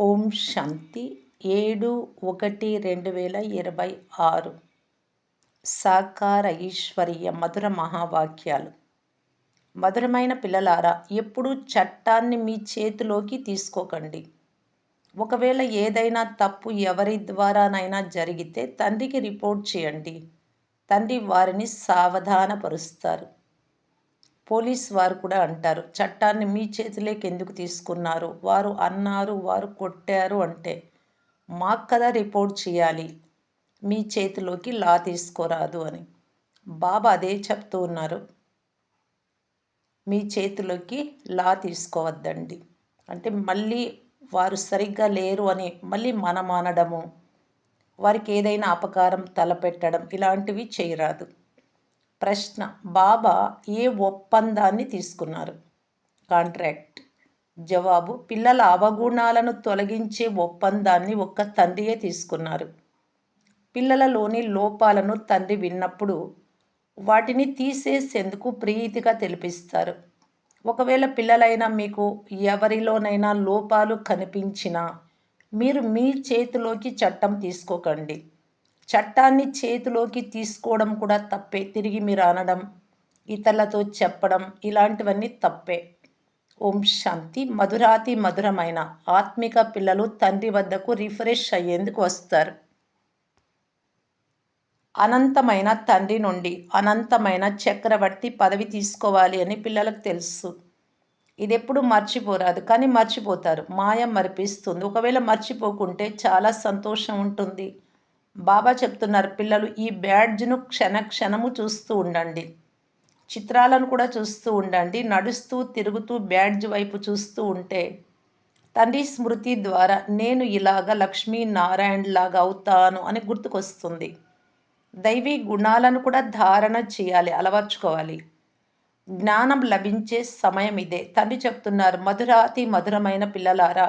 ఓం శాంతి ఏడు ఒకటి రెండు వేల ఇరవై ఆరు. సాకార ఈశ్వరీయ మధుర మహావాక్యాలు. మధురమైన పిల్లలారా ఎప్పుడూ చట్టాన్ని మీ చేతిలోకి తీసుకోకండి. ఒకవేళ ఏదైనా తప్పు ఎవరి ద్వారానైనా జరిగితే తండ్రికి రిపోర్ట్ చేయండి. తండ్రి వారిని సావధానపరుస్తారు. పోలీస్ వారు కూడా అంటారు చట్టాన్ని మీ చేతిలోకి ఎందుకు తీసుకున్నారు? వారు అన్నారు వారు కొట్టారు అంటే మాకు కదా రిపోర్ట్ చేయాలి. మీ చేతిలోకి లా తీసుకోరాదు అని. బాబా అదే చెప్తూ ఉన్నారు. మీ చేతిలోకి లా తీసుకోవద్దండి. అంటే మళ్ళీ వారు సరిగ్గా లేరు అని మళ్ళీ మనం అనడము వారికి ఏదైనా అపకారం తలపెట్టడం ఇలాంటివి చేయరాదు. ప్రశ్న. బాబా ఏ ఒప్పందాన్ని తీసుకున్నారు? కాంట్రాక్ట్. జవాబు. పిల్లల అవగుణాలను తొలగించే ఒప్పందాన్ని ఒక్క తండ్రియే తీసుకున్నారు. పిల్లలలోని లోపాలను తండ్రి విన్నప్పుడు వాటిని తీసేసేందుకు ప్రీతిగా తెలిపిస్తారు. ఒకవేళ పిల్లలైనా మీకు ఎవరిలోనైనా లోపాలు కనిపించినా మీరు మీ చేతిలోకి చట్టం తీసుకోకండి. చట్టాన్ని చేతిలోకి తీసుకోవడం కూడా తప్పే. తిరిగి మీరు అనడం ఇతరులతో చెప్పడం ఇలాంటివన్నీ తప్పే. ఓం శాంతి. మధురాతి మధురమైన ఆత్మిక పిల్లలు తండ్రి వద్దకు రిఫ్రెష్ అయ్యేందుకు వస్తారు. అనంతమైన తండ్రి నుండి అనంతమైన చక్రవర్తి పదవి తీసుకోవాలి అని పిల్లలకు తెలుసు. ఇది ఎప్పుడు మర్చిపోరాదు. కానీ మర్చిపోతారు. మాయ మరిపిస్తుంది. ఒకవేళ మర్చిపోకుంటే చాలా సంతోషం ఉంటుంది. బాబా చెప్తున్నారు పిల్లలు ఈ బ్యాడ్జ్ను క్షణ క్షణము చూస్తూ ఉండండి. చిత్రాలను కూడా చూస్తూ ఉండండి. నడుస్తూ తిరుగుతూ బ్యాడ్జ్ వైపు చూస్తూ ఉంటే తండ్రి స్మృతి ద్వారా నేను ఇలాగ లక్ష్మీనారాయణలాగా అవుతాను అని గుర్తుకొస్తుంది. దైవీ గుణాలను కూడా ధారణ చేయాలి అలవర్చుకోవాలి. జ్ఞానం లభించే సమయం ఇదే. తండ్రి చెప్తున్నారు మధురాతి మధురమైన పిల్లలారా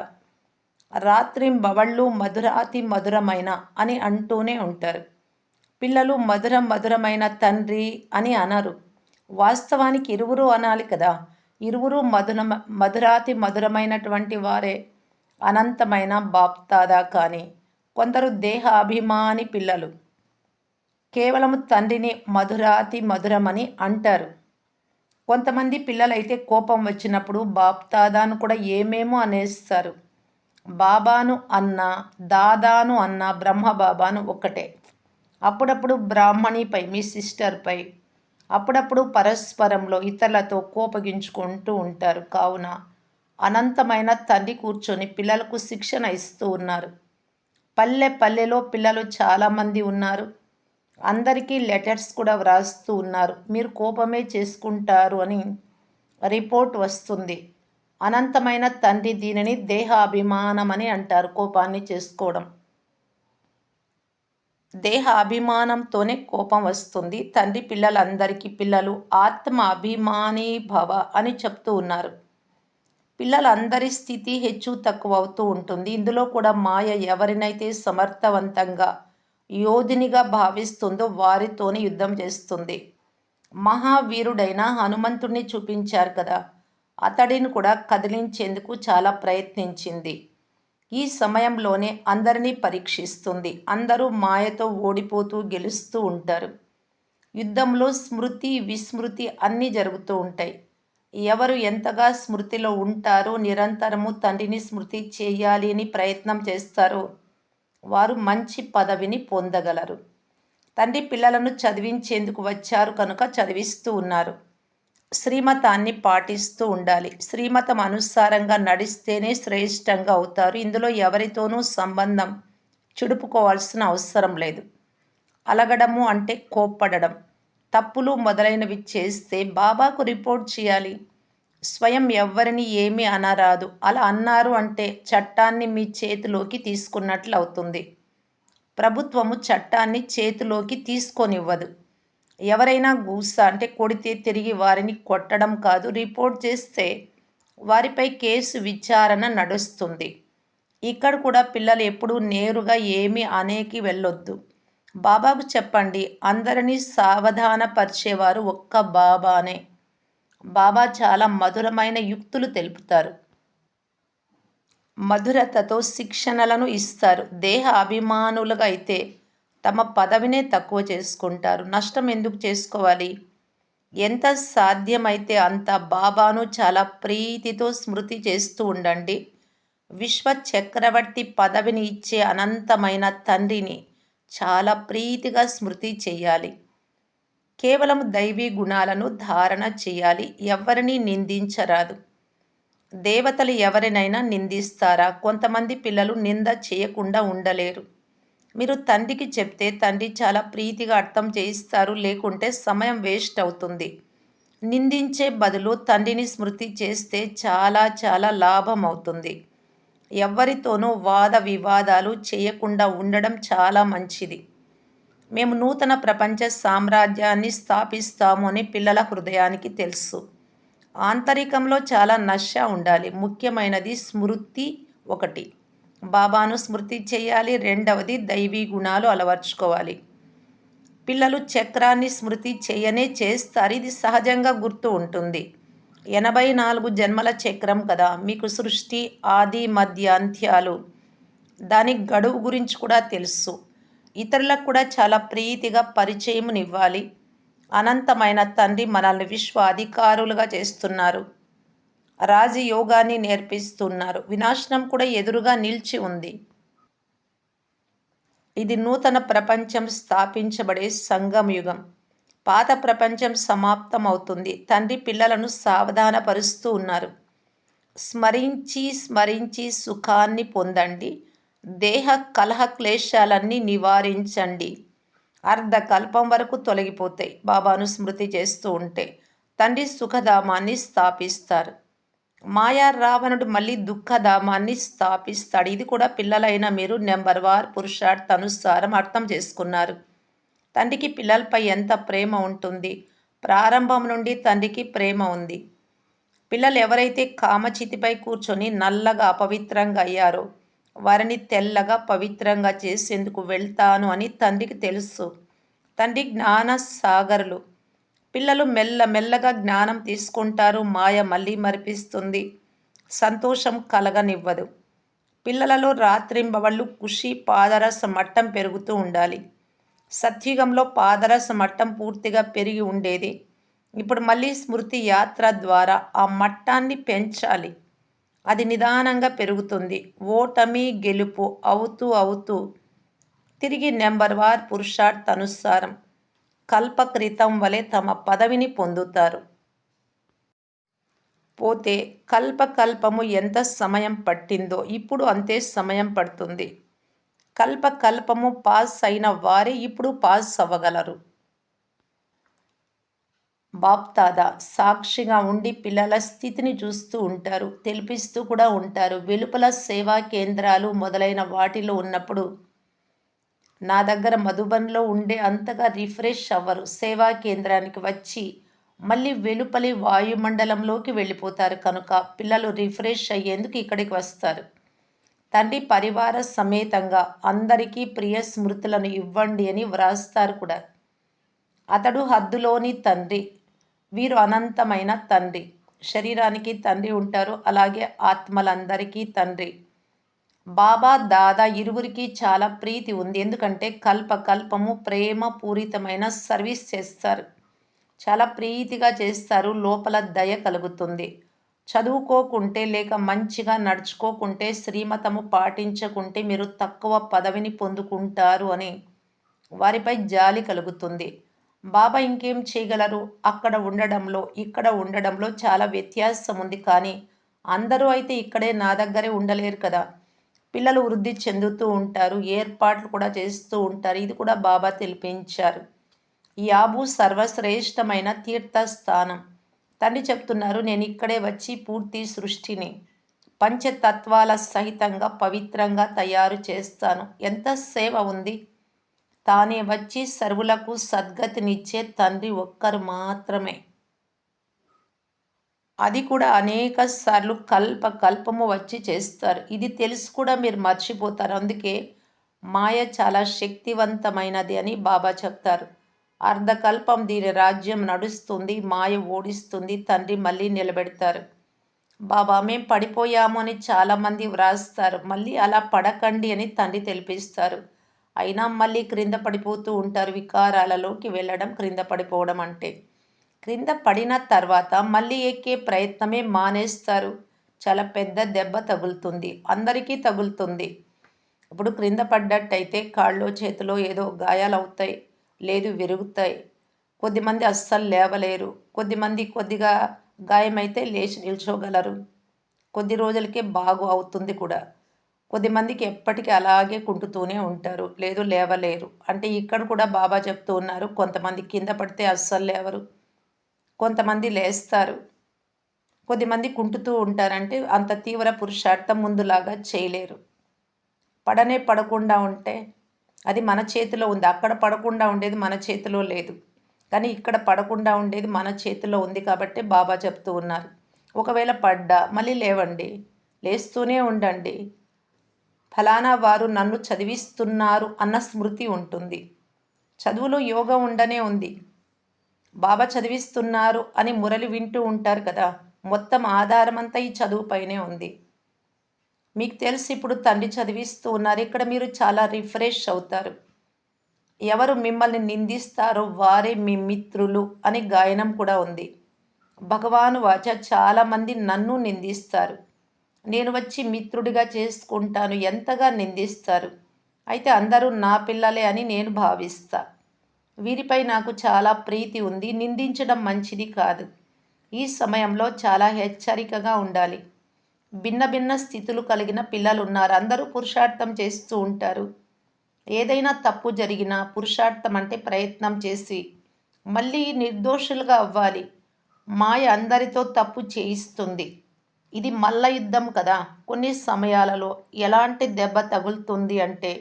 రాత్రింబవళ్ళు మధురాతి మధురమైన అని అంటూనే ఉంటారు. పిల్లలు మధుర మధురమైన తండ్రి అని అనరు. వాస్తవానికి ఇరువురు అనాలి కదా. ఇరువురు మధుర మధురాతి మధురమైనటువంటి వారే. అనంతమైన బాప్తాదా కానీ కొందరు దేహ అభిమాని పిల్లలు. కేవలం తండ్రిని మధురాతి మధురమని అంటారు. కొంతమంది పిల్లలైతే కోపం వచ్చినప్పుడు బాప్తాదాను కూడా ఏమేమో అనేస్తారు. బాబాను అన్న దాదాను అన్న బ్రహ్మ బాబాను ఒక్కటే. అప్పుడప్పుడు బ్రాహ్మణిపై మీ సిస్టర్పై అప్పుడప్పుడు పరస్పరంలో ఇతరులతో కోపగించుకుంటూ ఉంటారు. కావున అనంతమైన తండ్రి కూర్చొని పిల్లలకు శిక్షణ ఇస్తూ ఉన్నారు. పల్లె పల్లెలో పిల్లలు చాలామంది ఉన్నారు. అందరికీ లెటర్స్ కూడా వ్రాస్తూ ఉన్నారు. మీరు కోపమే చేసుకుంటారు అని రిపోర్ట్ వస్తుంది. అనంతమైన తండ్రి దీనిని దేహాభిమానమని అని అంటారు. కోపాన్ని చేసుకోవడం. దేహ అభిమానంతోనే కోపం వస్తుంది. తండ్రి పిల్లలందరికీ పిల్లలు ఆత్మ అభిమాని భవ అని చెప్తూ ఉన్నారు. పిల్లలందరి స్థితి హెచ్చు తక్కువ అవుతూ ఉంటుంది. ఇందులో కూడా మాయ ఎవరినైతే సమర్థవంతంగా యోధినిగా భావిస్తుందో వారితోనే యుద్ధం చేస్తుంది. మహావీరుడైన హనుమంతుడిని చూపించారు కదా. అతడిని కూడా కదిలించేందుకు చాలా ప్రయత్నించింది. ఈ సమయంలోనే అందరినీ పరీక్షిస్తుంది. అందరూ మాయతో ఓడిపోతూ గెలుస్తూ ఉంటారు. యుద్ధంలో స్మృతి విస్మృతి అన్నీ జరుగుతూ ఉంటాయి. ఎవరు ఎంతగా స్మృతిలో ఉంటారో నిరంతరము తండ్రిని స్మృతి చేయాలి అని ప్రయత్నం చేస్తారో వారు మంచి పదవిని పొందగలరు. తండ్రి పిల్లలను చదివించేందుకు వచ్చారు కనుక చదివిస్తూ ఉన్నారు. శ్రీమతాన్ని పాటిస్తూ ఉండాలి. శ్రీమతం అనుసారంగా నడిస్తేనే శ్రేష్టంగా అవుతారు. ఇందులో ఎవరితోనూ సంబంధం చుడుపుకోవాల్సిన అవసరం లేదు. అలగడము అంటే కోప్పడడం. తప్పులు మొదలైనవి చేస్తే బాబాకు రిపోర్ట్ చేయాలి. స్వయం ఎవ్వరిని ఏమీ అనరాదు. అలా అన్నారు అంటే చట్టాన్ని మీ చేతిలోకి తీసుకున్నట్లు అవుతుంది. ప్రభుత్వము చట్టాన్ని చేతిలోకి తీసుకొనివ్వదు. ఎవరైనా గూస అంటే కొడితే తిరిగి వారిని కొట్టడం కాదు. రిపోర్ట్ చేస్తే వారిపై కేసు విచారణ నడుస్తుంది. ఇక్కడ కూడా పిల్లలు ఎప్పుడూ నేరుగా ఏమి అనేకి వెళ్ళొద్దు. బాబాకు చెప్పండి అందరినీ సావధానపరిచేవారు ఒక్క బాబానే. బాబా చాలా మధురమైన యుక్తులు తెలుపుతారు. మధురతతో శిక్షణలను ఇస్తారు. దేహ అభిమానులుగా అయితే తమ పదవినే తక్కువ చేసుకుంటారు. నష్టం ఎందుకు చేసుకోవాలి? ఎంత సాధ్యమైతే అంత బాబాను చాలా ప్రీతితో స్మృతి చేస్తూ ఉండండి. విశ్వ చక్రవర్తి పదవిని ఇచ్చే అనంతమైన తండ్రిని చాలా ప్రీతిగా స్మృతి చేయాలి. కేవలం దైవీ గుణాలను ధారణ చేయాలి. ఎవరిని నిందించరాదు. దేవతలు ఎవరినైనా నిందిస్తారా? కొంతమంది పిల్లలు నింద చేయకుండా ఉండలేరు. మీరు తండ్రికి చెప్తే తండ్రి చాలా ప్రీతిగా అర్థం చేయిస్తారు లేకుంటే సమయం వేస్ట్ అవుతుంది. నిందించే బదులు తండ్రిని స్మృతి చేస్తే చాలా చాలా లాభం అవుతుంది. ఎవరితోనూ వాద వివాదాలు చేయకుండా ఉండడం చాలా మంచిది. మేము నూతన ప్రపంచ సామ్రాజ్యాన్ని స్థాపిస్తాము అని పిల్లల హృదయానికి తెలుసు. ఆంతరికంలో చాలా నశ ఉండాలి. ముఖ్యమైనది స్మృతి ఒకటి. బాబాను స్మృతి చేయాలి. రెండవది దైవీ గుణాలు అలవర్చుకోవాలి. పిల్లలు చక్రాన్ని స్మృతి చేయనే చేస్తారు. ఇది సహజంగా గుర్తు ఉంటుంది. ఎనభై నాలుగు జన్మల చక్రం కదా. మీకు సృష్టి ఆది మధ్య అంత్యాలు. దాని గడువు గురించి కూడా తెలుసు. ఇతరులకు కూడా చాలా ప్రీతిగా పరిచయమునివ్వాలి. అనంతమైన తండ్రి మనల్ని విశ్వ అధికారులుగా చేస్తున్నారు. రాజయోగాన్ని నేర్పిస్తున్నారు. వినాశనం కూడా ఎదురుగా నిలిచి ఉంది. ఇది నూతన ప్రపంచం స్థాపించబడే సంగమయుగం పాత ప్రపంచం సమాప్తమవుతుంది. తండ్రి పిల్లలను సావధానపరుస్తూ ఉన్నారు. స్మరించి స్మరించి సుఖాన్ని పొందండి. దేహ కలహ క్లేశాలన్నీ నివారించండి. అర్ధకల్పం వరకు తొలగిపోతాయి. బాబాను స్మృతి చేస్తూ ఉంటే తండ్రి సుఖధామాన్ని స్థాపిస్తారు. మాయా రావణుడు మళ్ళీ దుఃఖధామాన్ని స్థాపిస్తాడు. ఇది కూడా పిల్లలైన మీరు నెంబర్ వార్ పురుషార్థ అనుసారం అర్థం చేసుకున్నారు. తండ్రికి పిల్లలపై ఎంత ప్రేమ ఉంటుంది. ప్రారంభం నుండి తండ్రికి ప్రేమ ఉంది. పిల్లలు ఎవరైతే కామచితిపై కూర్చొని నల్లగా అపవిత్రంగా అయ్యారో వారిని తెల్లగా పవిత్రంగా చేసేందుకు వెళ్తాను అని తండ్రికి తెలుసు. తండ్రి జ్ఞాన సాగరులు పిల్లలు మెల్ల మెల్లగా జ్ఞానం తీసుకుంటారు మాయ మళ్ళీ మరిపిస్తుంది. సంతోషం కలగనివ్వదు. పిల్లలలో రాత్రింబవళ్ళు ఖుషి పాదరస మట్టం పెరుగుతూ ఉండాలి. సత్యుగంలో పాదరస మట్టం పూర్తిగా పెరిగి ఉండేది. ఇప్పుడు మళ్ళీ స్మృతి యాత్ర ద్వారా ఆ మట్టాన్ని పెంచాలి. అది నిదానంగా పెరుగుతుంది. ఓటమి గెలుపు అవుతూ అవుతూ. తిరిగి నెంబర్ వార్ పురుషార్థ అనుసారం. కల్పక్రితం వలె తమ పదవిని పొందుతారు. పోతే కల్పకల్పము ఎంత సమయం పట్టిందో ఇప్పుడు అంతే సమయం పడుతుంది. కల్పకల్పము పాస్ అయిన వారే ఇప్పుడు పాస్ అవ్వగలరు. బాప్తాదా సాక్షిగా ఉండి పిల్లల స్థితిని చూస్తూ ఉంటారు తెలిపిస్తూ కూడా ఉంటారు. వెలుపల సేవా కేంద్రాలు మొదలైన వాటిలో ఉన్నప్పుడు నా దగ్గర మధుబన్లో ఉండే అంతగా రిఫ్రెష్ అవ్వరు. సేవా కేంద్రానికి వచ్చి మళ్ళీ వెలుపలి వాయుమండలంలోకి వెళ్ళిపోతారు కనుక పిల్లలు రిఫ్రెష్ అయ్యేందుకు ఇక్కడికి వస్తారు. తండ్రి పరివార సమేతంగా అందరికీ ప్రియ స్మృతులను ఇవ్వండి అని వ్రాస్తారు కూడా. అతడు హద్దులోని తండ్రి. వీరు అనంతమైన తండ్రి. శరీరానికి తండ్రి ఉంటారు. అలాగే ఆత్మలందరికీ తండ్రి. బాబా దాదా ఇరువురికి చాలా ప్రీతి ఉంది. ఎందుకంటే కల్ప కల్పము ప్రేమ పూరితమైన సర్వీస్ చేస్తారు. చాలా ప్రీతిగా చేస్తారు. లోపల దయ కలుగుతుంది. చదువుకోకుంటే లేక మంచిగా నడుచుకోకుంటే శ్రీమతము పాటించకుంటే మీరు తక్కువ పదవిని పొందుకుంటారు అని వారిపై జాలి కలుగుతుంది. బాబా ఇంకేం చేయగలరు? అక్కడ ఉండడంలో ఇక్కడ ఉండడంలో చాలా వ్యత్యాసం ఉంది కానీ అందరూ అయితే ఇక్కడే నా దగ్గరే ఉండలేరు కదా. పిల్లలు వృద్ధి చెందుతూ ఉంటారు ఏర్పాట్లు కూడా చేస్తూ ఉంటారు. ఇది కూడా బాబా తెలిపించారు. యాబు సర్వశ్రేష్టమైన తీర్థస్థానం. తండ్రి చెప్తున్నారు నేను ఇక్కడే వచ్చి పూర్తి సృష్టిని పంచతత్వాల సహితంగా పవిత్రంగా తయారు చేస్తాను. ఎంత సేవ ఉంది. తానే వచ్చి సర్వులకు సద్గతినిచ్చే తండ్రి ఒక్కరు మాత్రమే. అది కూడా అనేక సార్లు కల్ప కల్పము వచ్చి చేస్తారు. ఇది తెలుసు కూడా మీరు మర్చిపోతారు. అందుకే మాయ చాలా శక్తివంతమైనది అని బాబా చెప్తారు. అర్ధకల్పం దీని రాజ్యం నడుస్తుంది మాయ ఓడిస్తుంది తండ్రి మళ్ళీ నిలబెడతారు. బాబా మేము పడిపోయాము అని చాలామంది వ్రాస్తారు. మళ్ళీ అలా పడకండి అని తండ్రి తెలిపిస్తారు. అయినా మళ్ళీ క్రింద పడిపోతూ ఉంటారు. వికారాలలోకి వెళ్ళడం క్రింద పడిపోవడం అంటే క్రింద పడిన తర్వాత మళ్ళీ ఎక్కే ప్రయత్నమే మానేస్తారు. చాలా పెద్ద దెబ్బ తగులుతుంది. అందరికీ తగులుతుంది. ఇప్పుడు క్రింద పడ్డట్టయితే కాళ్ళు చేతిలో ఏదో గాయాలు అవుతాయి లేదు విరుగుతాయి. కొద్దిమంది అస్సలు లేవలేరు. కొద్దిమంది కొద్దిగా గాయమైతే లేచి నిల్చోగలరు. కొద్ది రోజులకే బాగు అవుతుంది కూడా. కొద్దిమందికి ఎప్పటికీ అలాగే కుంటుతూనే ఉంటారు. లేదు లేవలేరు. అంటే ఇక్కడ కూడా బాబా చెప్తూ ఉన్నారు కొంతమంది కింద పడితే అస్సలు లేవరు. కొంతమంది లేస్తారు. కొద్దిమంది కుంటుతూ ఉంటారంటే అంత తీవ్ర పురుషార్థం ముందులాగా చేయలేరు. పడనే పడకుండా ఉంటే అది మన చేతిలో ఉంది. అక్కడ పడకుండా ఉండేది మన చేతిలో లేదు. కానీ ఇక్కడ పడకుండా ఉండేది మన చేతిలో ఉంది కాబట్టి బాబా చెప్తూ ఉన్నారు. ఒకవేళ పడ్డా మళ్ళీ లేవండి. లేస్తూనే ఉండండి. ఫలానా వారు నన్ను చదివిస్తున్నారు అన్న స్మృతి ఉంటుంది. చదువులో యోగం ఉండనే ఉంది. బాబా చదివిస్తున్నారు అని మురళి వింటూ ఉంటారు కదా. మొత్తం ఆధారం అంతా ఈ చదువుపైనే ఉంది. మీకు తెలిసి ఇప్పుడు తండ్రి చదివిస్తూ ఉన్నారు. ఇక్కడ మీరు చాలా రిఫ్రెష్ అవుతారు. ఎవరు మిమ్మల్ని నిందిస్తారో వారే మీ మిత్రులు అని గాయనం కూడా ఉంది. భగవాను వాచ చాలామంది నన్ను నిందిస్తారు. నేను వచ్చి మిత్రుడిగా చేసుకుంటాను. ఎంతగా నిందిస్తారు. అయితే అందరూ నా పిల్లలే అని నేను భావిస్తా. వీరిపై నాకు చాలా ప్రీతి ఉంది నిందించడం మంచిది కాదు. ఈ సమయంలో చాలా హెచ్చరికగా ఉండాలి. భిన్న భిన్న స్థితులు కలిగిన పిల్లలు ఉన్నారు అందరూ పురుషార్థం చేస్తూ ఉంటారు. ఏదైనా తప్పు జరిగినా పురుషార్థం అంటే ప్రయత్నం చేసి మళ్ళీ నిర్దోషులుగా అవ్వాలి. మాయ అందరితో తప్పు చేయిస్తుంది. ఇది మల్ల యుద్ధం కదా. కొన్ని సమయాలలో ఎలాంటి దెబ్బ తగులుతుంది అంటే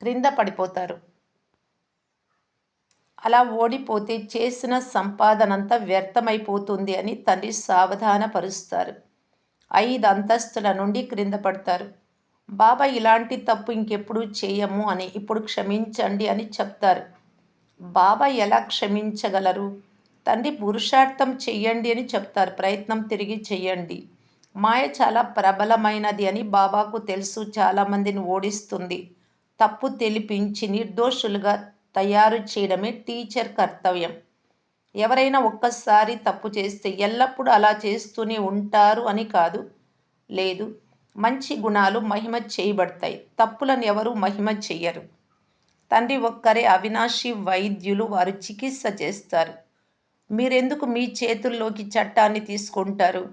క్రింద పడిపోతారు. అలా ఓడిపోతే చేసిన సంపాదనంతా వ్యర్థమైపోతుంది అని తండ్రి సావధానపరుస్తారు. ఐదు అంతస్తుల నుండి క్రింద పడతారు. బాబా ఇలాంటి తప్పు ఇంకెప్పుడు చేయము అని ఇప్పుడు క్షమించండి అని చెప్తారు. బాబా ఎలా క్షమించగలరు? తండ్రి పురుషార్థం చెయ్యండి అని చెప్తారు. ప్రయత్నం తిరిగి చెయ్యండి మాయ చాలా ప్రబలమైనది అని బాబాకు తెలుసు. చాలామందిని ఓడిస్తుంది. తప్పు తెలిపించి నిర్దోషులుగా తయారు చేయడమే టీచర్ కర్తవ్యం. ఎవరైనా ఒక్కసారి తప్పు చేస్తే ఎల్లప్పుడూ అలా చేస్తూనే ఉంటారు అని కాదు. లేదు మంచి గుణాలు మహిమ చేయబడతాయి. తప్పులను ఎవరు మహిమ చెయ్యరు. తండ్రి ఒక్కరే అవినాశి వైద్యులు వారు చికిత్స చేస్తారు. మీరెందుకు మీ చేతుల్లోకి చట్టాన్ని తీసుకుంటారు?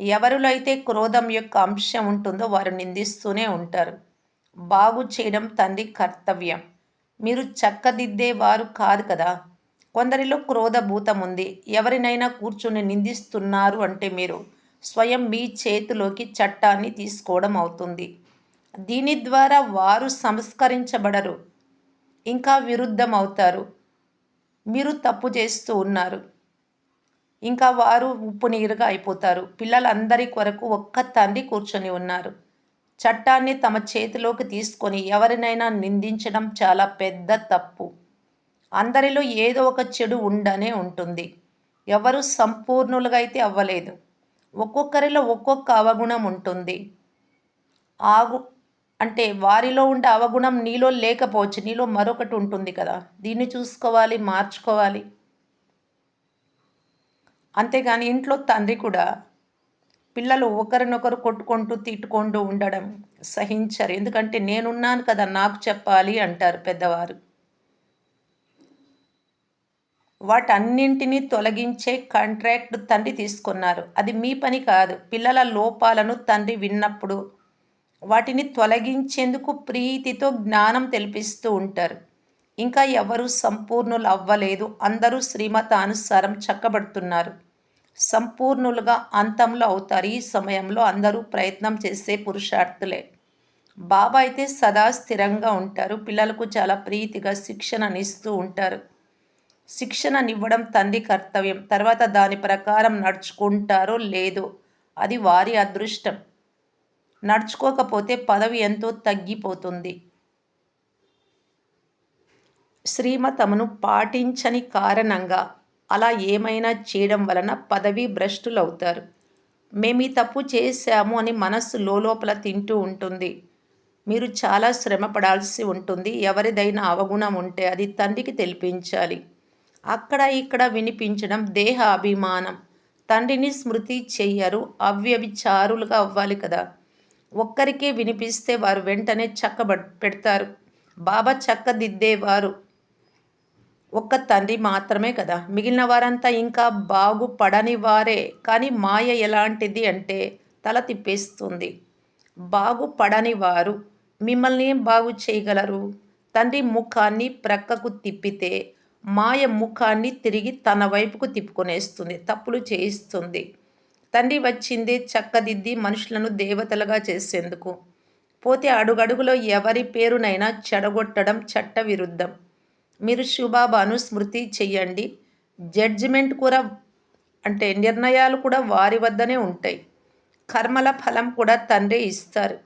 ఎవరిలో అయితే క్రోధం యొక్క అంశం ఉంటుందో వారు నిందిస్తూనే ఉంటారు. బాగు చేయడం తండ్రి కర్తవ్యం. మీరు చక్కదిద్దే వారు కాదు కదా. కొందరిలో క్రోధభూతం ఉంది ఎవరినైనా కూర్చుని నిందిస్తున్నారు అంటే మీరు స్వయం మీ చేతిలోకి చట్టాన్ని తీసుకోవడం అవుతుంది. దీని ద్వారా వారు సంస్కరించబడరు. ఇంకా విరుద్ధం అవుతారు మీరు తప్పు చేస్తూ ఉన్నారు. ఇంకా వారు ఉప్పు నీరుగా అయిపోతారు. పిల్లలందరి కొరకు ఒక్క తండ్రి కూర్చొని ఉన్నారు. చట్టాన్ని తమ చేతిలోకి తీసుకొని ఎవరినైనా నిందించడం చాలా పెద్ద తప్పు. అందరిలో ఏదో ఒక చెడు ఉండనే ఉంటుంది. ఎవరు సంపూర్ణులుగా అయితే అవ్వలేదు. ఒక్కొక్కరిలో ఒక్కొక్క అవగుణం ఉంటుంది. ఆగు అంటే వారిలో ఉండే అవగుణం నీలో లేకపోవచ్చు. నీలో మరొకటి ఉంటుంది కదా. దీన్ని చూసుకోవాలి మార్చుకోవాలి. అంతేగాని ఇంట్లో తండ్రి కూడా పిల్లలు ఒకరినొకరు కొట్టుకుంటూ తిట్టుకుంటూ ఉండడం సహించరు. ఎందుకంటే నేనున్నాను కదా నాకు చెప్పాలి అంటారు పెద్దవారు. వాటన్నింటినీ తొలగించే కాంట్రాక్ట్ తండ్రి తీసుకున్నారు. అది మీ పని కాదు. పిల్లల లోపాలను తండ్రి విన్నప్పుడు వాటిని తొలగించేందుకు ప్రీతితో జ్ఞానం తెలిపిస్తూ ఉంటారు. ఇంకా ఎవరు సంపూర్ణులు అవ్వలేదు అందరూ శ్రీమతానుసారం చక్కబడుతున్నారు. సంపూర్ణులుగా అంతంలో అవుతారు. ఈ సమయంలో అందరూ ప్రయత్నం చేసే పురుషార్థులే. బాబా అయితే సదా స్థిరంగా ఉంటారు. పిల్లలకు చాలా ప్రీతిగా శిక్షణనిస్తూ ఉంటారు. శిక్షణనివ్వడం తండ్రి కర్తవ్యం. తర్వాత దాని ప్రకారం నడుచుకుంటారో లేదో అది వారి అదృష్టం. నడుచుకోకపోతే పదవి ఎంతో తగ్గిపోతుంది. శ్రీమతమును పాటించని కారణంగా అలా ఏమైనా చేయడం వలన పదవి భ్రష్టులవుతారు. మేము ఈ తప్పు చేశాము అని మనస్సు లోపల తింటూ ఉంటుంది. మీరు చాలా శ్రమ పడాల్సి ఉంటుంది. ఎవరిదైనా అవగుణం ఉంటే అది తండ్రికి తెలిపించాలి. అక్కడ ఇక్కడ వినిపించడం దేహ అభిమానం. తండ్రిని స్మృతి చెయ్యరు అవ్యభిచారులుగా అవ్వాలి కదా. ఒక్కరికే వినిపిస్తే వారు వెంటనే చక్క పెడతారు. బాబా చక్కదిద్దేవారు. ఒక్క తండ్రి మాత్రమే కదా. మిగిలిన వారంతా ఇంకా బాగుపడని వారే. కానీ మాయ ఎలాంటిది అంటే తల తిప్పేస్తుంది. బాగుపడని వారు మిమ్మల్ని ఏం బాగు చేయగలరు? తండ్రి ముఖాన్ని ప్రక్కకు తిప్పితే మాయ ముఖాన్ని తిరిగి తన వైపుకు తిప్పుకొనేస్తుంది తప్పులు చేయిస్తుంది. తండ్రి వచ్చింది చక్కదిద్ది మనుషులను దేవతలుగా చేసేందుకు. పోతే అడుగడుగులో ఎవరి పేరునైనా చెడగొట్టడం చట్టవిరుద్ధం. మీరు శివబాబాను స్మృతి చెయ్యండి. జడ్జిమెంట్ కూడా అంటే నిర్ణయాలు కూడా వారి వద్దనే ఉంటాయి. కర్మల ఫలం కూడా తండ్రి ఇస్తారు.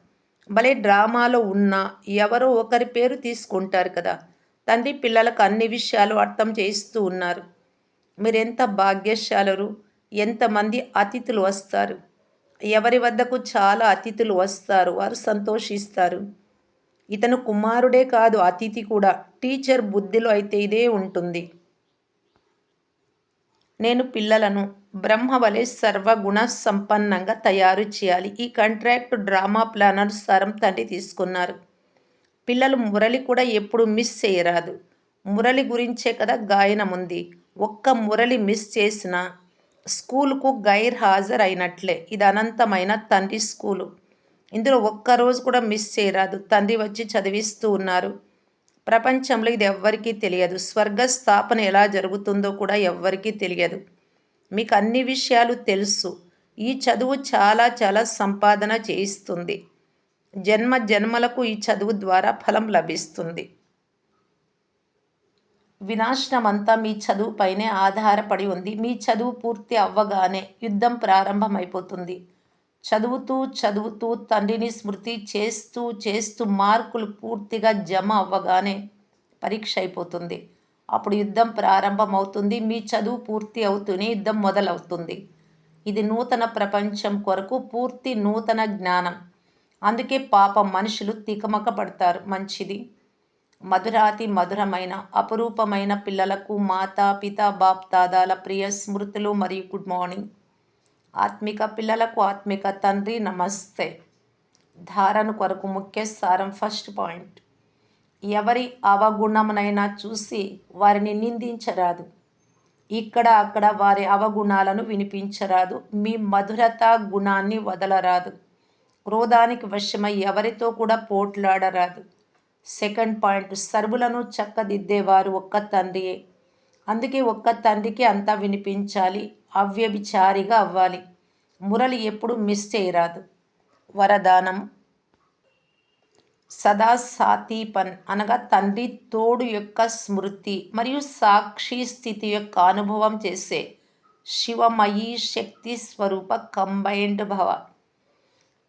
భలే డ్రామాలో ఉన్న ఎవరో ఒకరి పేరు తీసుకుంటారు కదా. తండ్రి పిల్లలకు అన్ని విషయాలు అర్థం చేయిస్తూ ఉన్నారు. మీరు ఎంత భాగ్యశాలరు ఎంతమంది అతిథులు వస్తారు. ఎవరి వద్దకు చాలా అతిథులు వస్తారు వారు సంతోషిస్తారు. ఇతను కుమారుడే కాదు అతిథి కూడా. టీచర్ బుద్ధిలో అయితే ఇదే ఉంటుంది. నేను పిల్లలను బ్రహ్మ వలె సర్వగుణ సంపన్నంగా తయారు చేయాలి. ఈ కాంట్రాక్ట్ డ్రామా ప్లాన్ అనుసారం తండ్రి తీసుకున్నారు. పిల్లలు మురళి కూడా ఎప్పుడు మిస్ చేయరాదు. మురళి గురించే కదా గాయనం ఉంది. ఒక్క మురళి మిస్ చేసిన స్కూలుకు గైర్ హాజరు అయినట్లే ఇది అనంతమైన తండ్రి స్కూలు. ఇందులో ఒక్కరోజు కూడా మిస్ చేయరాదు. తండ్రి వచ్చి చదివిస్తూ ఉన్నారు. ప్రపంచంలో ఇది ఎవ్వరికీ తెలియదు. స్వర్గ స్థాపన ఎలా జరుగుతుందో కూడా ఎవ్వరికీ తెలియదు. మీకు అన్ని విషయాలు తెలుసు. ఈ చదువు చాలా చాలా సంపాదన చేయిస్తుంది. జన్మ జన్మలకు ఈ చదువు ద్వారా ఫలం లభిస్తుంది. వినాశనం అంతా మీ చదువుపైనే ఆధారపడి ఉంది. మీ చదువు పూర్తి అవ్వగానే యుద్ధం ప్రారంభమైపోతుంది. చదువుతూ చదువుతూ తండ్రిని స్మృతి చేస్తూ చేస్తూ మార్కులు పూర్తిగా జమ అవ్వగానే పరీక్ష అయిపోతుంది. అప్పుడు యుద్ధం ప్రారంభమవుతుంది. మీ చదువు పూర్తి అవుతూనే యుద్ధం మొదలవుతుంది. ఇది నూతన ప్రపంచం కొరకు పూర్తి నూతన జ్ఞానం. అందుకే పాపం మనుషులు తికమక పడతారు మంచిది. మధురాతి మధురమైన అపురూపమైన పిల్లలకు మాతా పిత బాప్ దాదాల ప్రియ స్మృతులు మరియు గుడ్ మార్నింగ్. ఆత్మిక పిల్లలకు ఆత్మిక తండ్రి నమస్తే. ధారణ కొరకు ముఖ్య సారం ఫస్ట్ పాయింట్. ఎవరి అవగుణమునైనా చూసి వారిని నిందించరాదు. ఇక్కడ అక్కడ వారి అవగుణాలను వినిపించరాదు. మీ మధురత గుణాన్ని వదలరాదు. క్రోధానికి వశమై ఎవరితో కూడా పోట్లాడరాదు. సెకండ్ పాయింట్ సర్వులను చక్కదిద్దేవారు ఒక్క తండ్రియే. అందుకే ఒక్క తండ్రికి అంతా వినిపించాలి. అవ్యభిచారిగా అవ్వాలి. మురళి ఎప్పుడు మిస్ చేయరాదు. వరదానం. సదా సాతీపన్ అనగా తండ్రి తోడు యొక్క స్మృతి మరియు సాక్షి స్థితి యొక్క అనుభవం చేసే శివమయీ శక్తి స్వరూప కంబైన్డ్ భవ.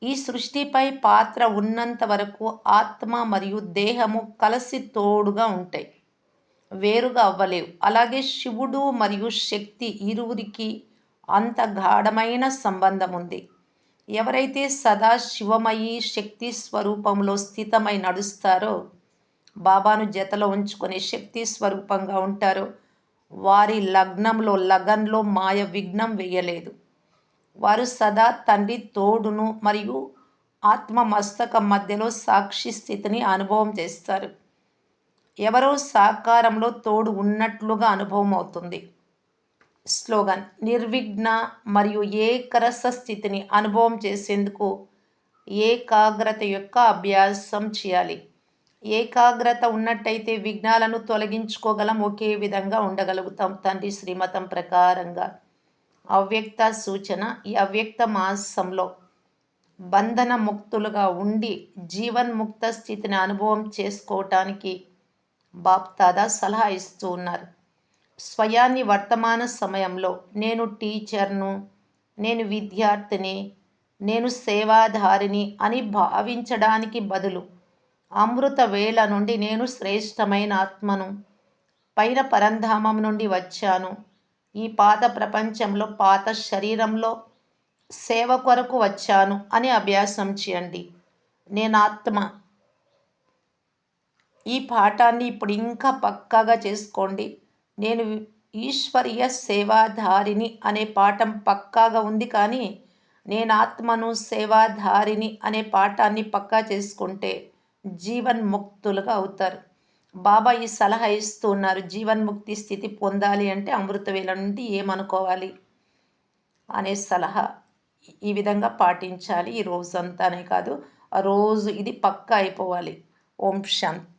ఈ సృష్టిపై పాత్ర ఉన్నంత వరకు ఆత్మ మరియు దేహము కలిసి తోడుగా ఉంటాయి. వేరుగా అవ్వలేవు. అలాగే శివుడు మరియు శక్తి ఇరువురికి అంత గాఢమైన సంబంధం ఉంది ఎవరైతే సదా శివమయి శక్తి స్వరూపంలో స్థితమై నడుస్తారో బాబాను జతలో ఉంచుకొని శక్తి స్వరూపంగా ఉంటారో వారి లగ్నంలో లగన్లో మాయ విఘ్నం వేయలేదు. వారు సదా తండ్రి తోడును మరియు ఆత్మ మస్తకం మధ్యలో సాక్షి స్థితిని అనుభవం చేస్తారు. ఎవరో సాకారంలో తోడు ఉన్నట్లుగా అనుభవం అవుతుంది స్లోగన్ నిర్విఘ్న మరియు ఏకరస స్థితిని అనుభవం చేసేందుకు ఏకాగ్రత యొక్క అభ్యాసం చేయాలి. ఏకాగ్రత ఉన్నట్టయితే విఘ్నాలను తొలగించుకోగలం ఒకే విధంగా ఉండగలుగుతాం. తండ్రి శ్రీమతం ప్రకారంగా. అవ్యక్త సూచన ఈ అవ్యక్త మాసంలో బంధన ముక్తులుగా ఉండి జీవన్ముక్త స్థితిని అనుభవం చేసుకోవటానికి బాప్తాదా సలహా ఇస్తూ ఉన్నారు. స్వయాన్ని వర్తమాన సమయంలో నేను టీచర్ను నేను విద్యార్థిని నేను సేవాధారిని అని భావించడానికి బదులు అమృత వేళ నుండి నేను శ్రేష్టమైన ఆత్మను పైన పరంధామం నుండి వచ్చాను. ఈ పాత ప్రపంచంలో పాత శరీరంలో సేవ కొరకు వచ్చాను అని అభ్యాసం చేయండి. నేను ఆత్మ ఈ పాఠాన్ని ఇప్పుడు ఇంకా పక్కాగా చేసుకోండి. నేను ఈశ్వరీయ సేవాధారిని అనే పాఠం పక్కాగా ఉంది కానీ నేను ఆత్మను సేవాధారిని అనే పాఠాన్ని పక్కా చేసుకుంటే జీవన్ముక్తులుగా అవుతారు. బాబా ఈ సలహా ఇస్తూ ఉన్నారు జీవన్ముక్తి స్థితి పొందాలి అంటే అమృతవేల నుండి ఏమనుకోవాలి? అనే సలహా ఈ విధంగా పాటించాలి. ఈ రోజంతానే కాదు ఆ రోజు ఇది పక్కా అయిపోవాలి. ఓం శాంతి.